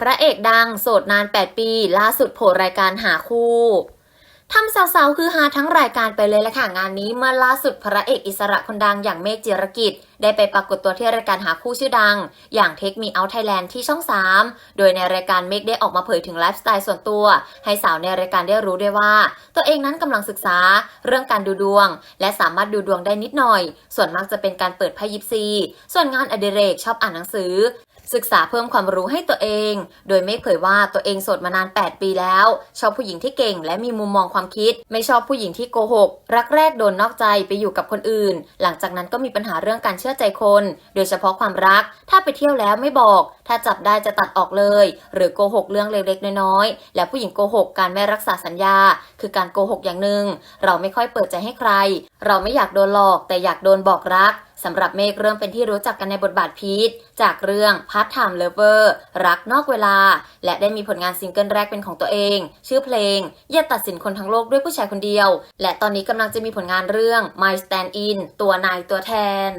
พระเอกดัง โสดนาน 8 ปี ล่าสุดโผล่รายการหาคู่ทำสาวๆคือฮาทั้งรายการไปเลยละค่ะงานนี้เมื่อล่าสุดพระเอกอิสระคนดังอย่างเมฆจิรกิจ ได้ไปปรากฏตัวที่รายการหาคู่ชื่อดัง อย่างเทคมีเอาไทยแลนด์ที่ช่อง 3 โดยในรายการเมฆได้ออกมาเผยถึงไลฟ์สไตล์ส่วนตัว ให้สาวในรายการได้รู้ด้วยว่า ตัวเองนั้นกำลังศึกษาเรื่องการดูดวง และสามารถดูดวงได้นิดหน่อย ส่วนมากจะเป็นการเปิดไพ่ยิปซี ส่วนงานอดิเรกชอบอ่านหนังสือ ศึกษาเพิ่มความรู้ให้ตัวเอง โดยเมฆเผยว่าตัวเองโสดมานาน 8 ปีแล้ว ชอบผู้หญิงที่เก่งและมีมุมมองความคิด ไม่ชอบผู้หญิงที่โกหก รักแรกโดนนอกใจไปอยู่กับคนอื่น หลังจากนั้นก็มีปัญหาเรื่องการเชื่อใจคน โดยเฉพาะความรัก ถ้าไปเที่ยวแล้วไม่บอก ถ้าจับได้จะตัดออกเลย หรือโกหกเรื่องเล็กๆน้อยๆ และผู้หญิงโกหกการไม่รักษาสัญญา คือการโกหกอย่างหนึ่ง เราไม่ค่อยเปิดใจให้ใคร เราไม่อยากโดนหลอกแต่อยากโดนบอกรัก สำหรับเมฆเริ่มเป็นที่รู้จักกันในบทบาทพีทจากเรื่องพัทไทม์เลเวอร์รักนอกเวลา และได้มีผลงานซิงเกิลแรกเป็นของตัวเอง ชื่อเพลง อย่าตัดสินคนทั้งโลกด้วยผู้ชายคนเดียว และตอนนี้กำลังจะมีผลงานเรื่อง My Stand In ตัวนายตัวแทน